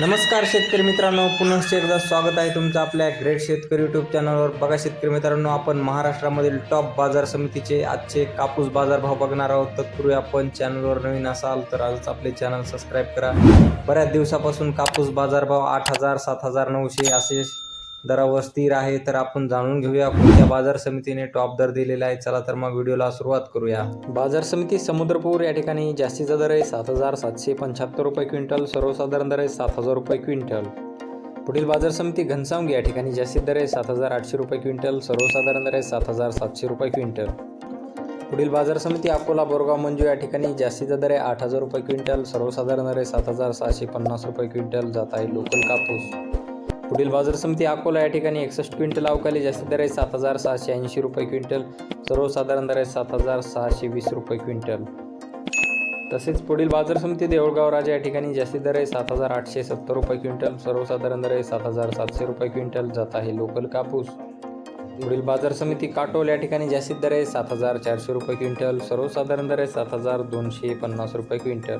नमस्कार शेतकरी मित्रांनो पुनश्च एकदा स्वागत आहे तुमचं आपल्या ग्रेट शेतकरी यूट्यूब चॅनलवर बघा शेतकरी मित्रांनो आपण महाराष्ट्रामधील टॉप बाजार समितीचे आजचे कापूस बाजार भाव बघणार आहोत. तत्पूर्वी आपण चॅनलवर नवीन असाल तर आजच आपले चॅनल सबस्क्राईब करा. बऱ्याच दिवसापासून कापूस बाजार भाव आठ हजार सात हजार नऊशे असे दरावर स्थिर आहे तर आपण जाणून घेऊया. कोणत्या बाजार समितीने टॉप दर दिलेला आहे. चला तर मग व्हिडिओला सुरुवात करूया. बाजार समिती समुद्रपूर या ठिकाणी जास्तीचा दर आहे सात हजार सातशे पंच्याहत्तर रुपये क्विंटल. सर्वसाधारण दर आहे सात हजार रुपये क्विंटल. पुढील बाजार समिती घनसावंगी या ठिकाणी जास्तीत दर आहे सात हजार आठशे रुपये क्विंटल. सर्वसाधारण दर आहे सात हजार सातशे रुपये क्विंटल. पुढील बाजार समिती अकोला बोरगाव मंजू या ठिकाणी जास्तीचा दर आहे आठ हजार रुपये क्विंटल. सर्वसाधारण दर आहे सात हजार सहाशे पन्नास रुपये क्विंटल. जात आहे लोकल कापूस. पुढील बाजार समिती अकोला या ठिकाणी एकसष्ट क्विंटल अवकाली जास्त दर आहे सात हजार सहाशे ऐंशी रुपये क्विंटल. सर्वसाधारण दर आहे सात हजार सहाशे वीस रुपये क्विंटल. तसेच पुढील बाजार समिती देऊळगाव राजा या ठिकाणी जास्तीत दर आहे सात हजार आठशे सत्तर रुपये क्विंटल. सर्वसाधारण दर आहे सात हजार सातशे रुपये क्विंटल. जात आहे लोकल कापूस. पुढील बाजार समिती काटोल या ठिकाणी जास्तीत दर आहे सात हजार चारशे रुपये क्विंटल. सर्वसाधारण दर आहे सात हजार दोनशे पन्नास रुपये क्विंटल.